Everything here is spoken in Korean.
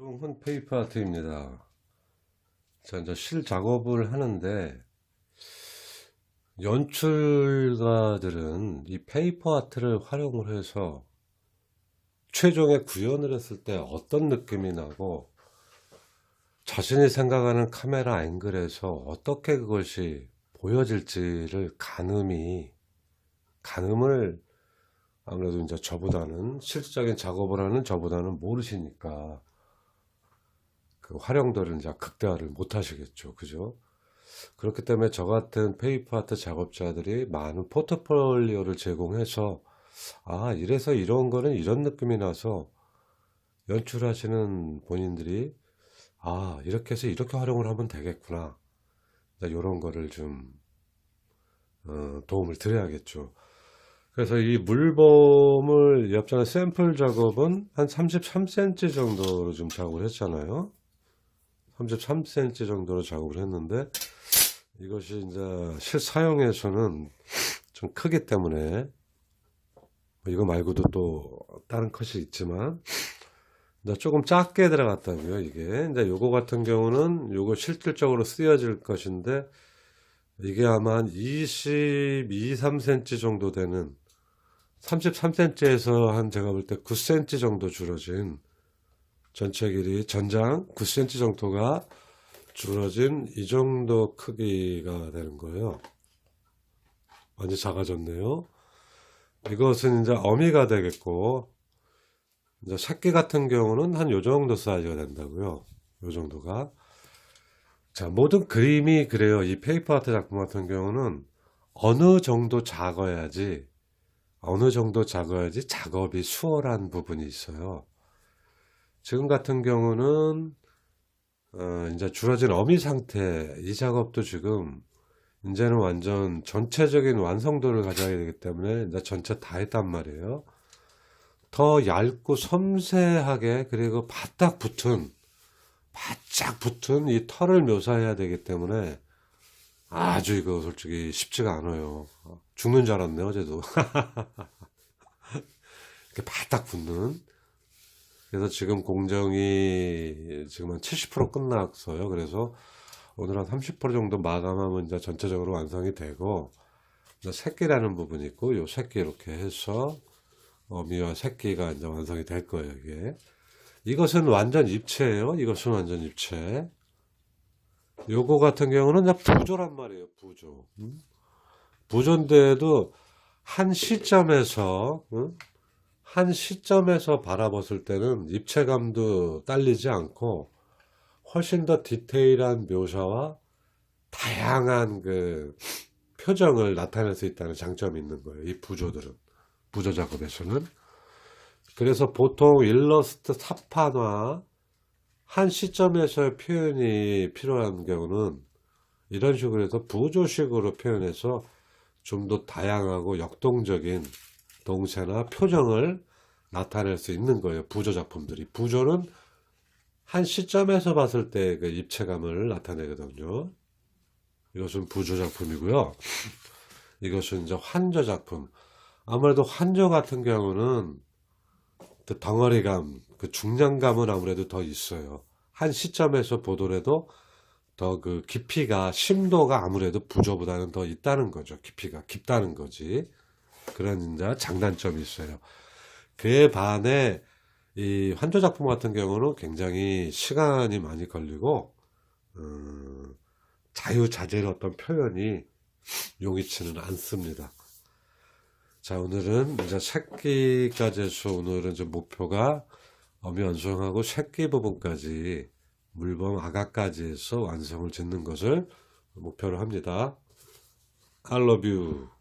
홍훈 페이퍼 아트입니다. 자, 이제 실 작업을 하는데, 연출가들은 이 페이퍼 아트를 활용을 해서 최종의 구현을 했을 때 어떤 느낌이 나고, 자신이 생각하는 카메라 앵글에서 어떻게 그것이 보여질지를 가늠이, 가늠을 아무래도 이제 저보다는 실질적인 작업을 하는 저보다는 모르시니까 그 활용도를 이제 극대화를 못 하시겠죠. 그죠? 그렇기 때문에 저 같은 페이퍼 아트 작업자들이 많은 포트폴리오를 제공해서 아, 이래서 이런 거는 이런 느낌이 나서 연출하시는 본인들이 아, 이렇게 해서 이렇게 활용을 하면 되겠구나. 이런 거를 좀 어, 도움을 드려야겠죠. 그래서 이 물범을 옆전에 샘플 작업은 한 33cm 정도로 좀 작업을 했잖아요. 33cm 정도로 작업을 했는데 이것이 이제 실사용에서는 좀 크기 때문에 뭐 이거 말고도 또 다른 컷이 있지만 이제 조금 작게 들어갔다고요. 이게 이제 요거 같은 경우는 요거 실질적으로 쓰여질 것인데 이게 아마 한 22, 3cm 정도 되는 33cm에서 한 제가 볼 때 9cm 정도 줄어진 전체 길이 전장 9cm 정도가 줄어진 이 정도 크기가 되는 거예요. 많이 작아졌네요. 이것은 이제 어미가 되겠고 이제 새끼 같은 경우는 한 요 정도 사이즈가 된다고요. 요 정도가 자, 모든 그림이 그래요. 이 페이퍼 아트 작품 같은 경우는 어느 정도 작아야지, 어느 정도 작아야지 작업이 수월한 부분이 있어요. 지금 같은 경우는, 어, 이제 줄어진 어미 상태, 이 작업도 지금, 이제는 완전 전체적인 완성도를 가져야 되기 때문에, 이제 전체 다 했단 말이에요. 더 얇고 섬세하게, 그리고 바짝 붙은, 바짝 붙은 이 털을 묘사해야 되기 때문에 아주 이거 솔직히 쉽지가 않아요. 죽는 줄 알았네, 어제도. 이렇게 바짝 붙는. 그래서 지금 공정이 지금 한 70% 끝났어요. 그래서 오늘 한 30% 정도 마감하면 이제 전체적으로 완성이 되고, 새끼라는 부분이 있고, 요 새끼 이렇게 해서 어미와 새끼가 이제 완성이 될 거예요, 이게. 이것은 완전 입체예요. 이것은 완전 입체. 요거 같은 경우는 그냥 부조란 말이에요. 부조. 음? 부조인데도 한 시점에서 음? 한 시점에서 바라봤을 때는 입체감도 딸리지 않고 훨씬 더 디테일한 묘사와 다양한 그 표정을 나타낼 수 있다는 장점이 있는 거예요. 이 부조들은 부조 작업에서는. 그래서 보통 일러스트 사판화 한 시점에서의 표현이 필요한 경우는 이런 식으로 해서 부조식으로 표현해서 좀 더 다양하고 역동적인 동세나 표정을 나타낼 수 있는 거예요. 부조 작품들이. 부조는 한 시점에서 봤을 때 그 입체감을 나타내거든요. 이것은 부조 작품이고요. 이것은 이제 환저 작품. 아무래도 환저 같은 경우는 그 덩어리감, 그 중량감은 아무래도 더 있어요. 한 시점에서 보더라도 더 그 깊이가, 심도가 아무래도 부조보다는 더 있다는 거죠. 깊이가 깊다는 거지. 그런 장단점이 있어요. 그에 반해 이 환조 작품 같은 경우는 굉장히 시간이 많이 걸리고 음, 자유자재의 어떤 표현이 용이치는 않습니다. 자, 오늘은 이제 새끼까지 해서 오늘은 이제 목표가 어미 완성하고 새끼 부분까지 물범 아가까지 해서 완성을 짓는 것을 목표로 합니다. I love you.